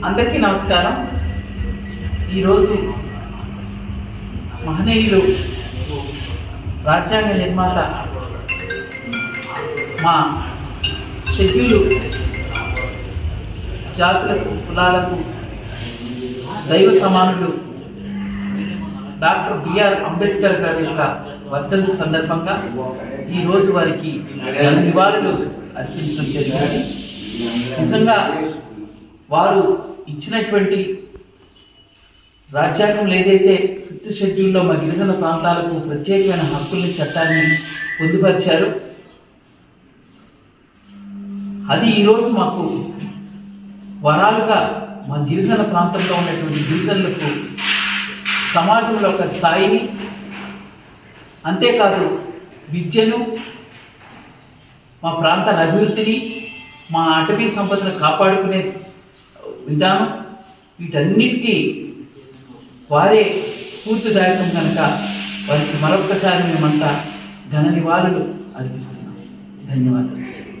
అందరికీ నమస్కారం. ఈరోజు మహనీయులు రాజ్యాంగ నిర్మాత మా షెడ్యూలు జాతులకు కులాలకు దైవ సమానులు డాక్టర్ బిఆర్ అంబేద్కర్ గారి యొక్క వర్ధంతి సందర్భంగా ఈరోజు వారికి నివాళులు అర్పించడం జరిగింది. నిజంగా వారు ఇచ్చినటువంటి రాజ్యాంగంలో ఏదైతే ఫిఫ్త్ షెడ్యూల్లో మా గిరిజన ప్రాంతాలకు ప్రత్యేకమైన హక్కుల్ని చట్టాన్ని పొందుపరిచారు. అది ఈరోజు మాకు వరాలుగా మా గిరిజన ప్రాంతంలో ఉన్నటువంటి గిరిజనులకు సమాజంలో ఒక స్థాయిని అంతేకాదు విద్యను మా ప్రాంతాల అభివృద్ధిని మా అటవీ సంపదను కాపాడుకునే విధానం వీటన్నిటికీ వారే స్ఫూర్తిదాయకం కనుక వారికి మరొక్కసారి మేమంతా ఘన నివాళులు అర్పిస్తున్నాం. ధన్యవాదాలు.